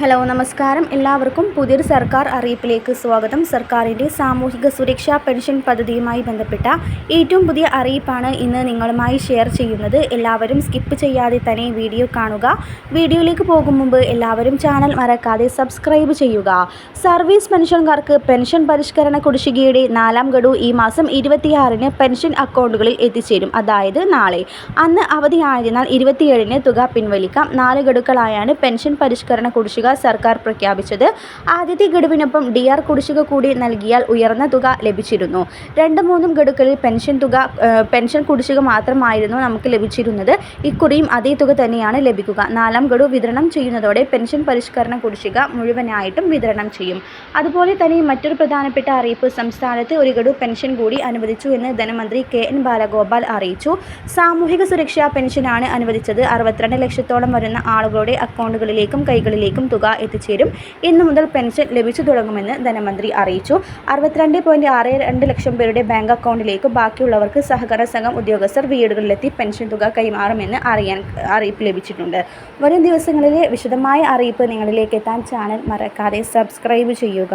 Hello നമസ്കാരം. എല്ലാവർക്കും പുതിയൊരു സർക്കാർ അറിയിപ്പിലേക്ക് സ്വാഗതം. സർക്കാരിന്റെ സാമൂഹിക സുരക്ഷാ പെൻഷൻ പദ്ധതിയുമായി ബന്ധപ്പെട്ട ഏറ്റവും പുതിയ അറിയിപ്പാണ് ഇന്ന് നിങ്ങളുമായി ഷെയർ ചെയ്യുന്നത്. എല്ലാവരും സ്കിപ്പ് ചെയ്യാതെ തന്നെ വീഡിയോ കാണുക. വീഡിയോയിലേക്ക് പോകും മുമ്പ് എല്ലാവരും ചാനൽ മറക്കാതെ സബ്സ്ക്രൈബ് ചെയ്യുക. സർവീസ് പെൻഷൻകാർക്ക് പെൻഷൻ പരിഷ്കരണ കുടിശ്ശികയുടെ നാലാം ഗഡു ഈ മാസം ഇരുപത്തിയാറിന് പെൻഷൻ അക്കൗണ്ടുകളിൽ എത്തിച്ചേരും. അതായത് നാളെ. അന്ന് അവധിയായതിനാൽ ഇരുപത്തിയേഴിന് തുക പിൻവലിക്കാം. നാല് ഗഡുക്കളായാണ് പെൻഷൻ പരിഷ്കരണ കുടിശ്ശിക സർക്കാർ പ്രഖ്യാപിച്ചത്. ആദ്യത്തെ ഗഡുവിനൊപ്പം ഡി ആർ കുടിശ്ശിക കൂടി നൽകിയാൽ ഉയർന്ന തുക ലഭിച്ചിരുന്നു. രണ്ട് മൂന്നും ഗഡുക്കളിൽ പെൻഷൻ തുക പെൻഷൻ കുടിശ്ശിക മാത്രമായിരുന്നു നമുക്ക് ലഭിച്ചിരുന്നത്. ഇക്കുറിയും അതേ തുക തന്നെയാണ് ലഭിക്കുക. നാലാം ഗഡു വിതരണം ചെയ്യുന്നതോടെ പെൻഷൻ പരിഷ്കരണ കുടിശ്ശിക മുഴുവനായിട്ടും വിതരണം ചെയ്യും. അതുപോലെ തന്നെ മറ്റൊരു പ്രധാനപ്പെട്ട അറിയിപ്പ് സംസ്ഥാനത്ത് ഒരു ഗഡു പെൻഷൻ കൂടി അനുവദിച്ചു എന്ന് ധനമന്ത്രി കെ എൻ ബാലഗോപാൽ അറിയിച്ചു. സാമൂഹിക സുരക്ഷാ പെൻഷനാണ് അനുവദിച്ചത്. അറുപത്തിരണ്ട് ലക്ഷത്തോളം വരുന്ന ആളുകളുടെ അക്കൗണ്ടുകളിലേക്കും കൈകളിലേക്കും തുക എത്തിച്ചേരും. ഇന്നു മുതൽ പെൻഷൻ ലഭിച്ചു തുടങ്ങുമെന്ന് ധനമന്ത്രി അറിയിച്ചു. അറുപത്തിരണ്ട് പോയിന്റ് ആറ് രണ്ട് ലക്ഷം പേരുടെ ബാങ്ക് അക്കൗണ്ടിലേക്ക് ബാക്കിയുള്ളവർക്ക് സഹകരണ സംഘം ഉദ്യോഗസ്ഥർ വീടുകളിലെത്തി പെൻഷൻ തുക കൈമാറുമെന്ന് അറിയാൻ അറിയിപ്പ് ലഭിച്ചിട്ടുണ്ട്. വരും ദിവസങ്ങളിലെ വിശദമായ അറിയിപ്പ് നിങ്ങളിലേക്ക് എത്താൻ ചാനൽ മറക്കാതെ സബ്സ്ക്രൈബ് ചെയ്യുക.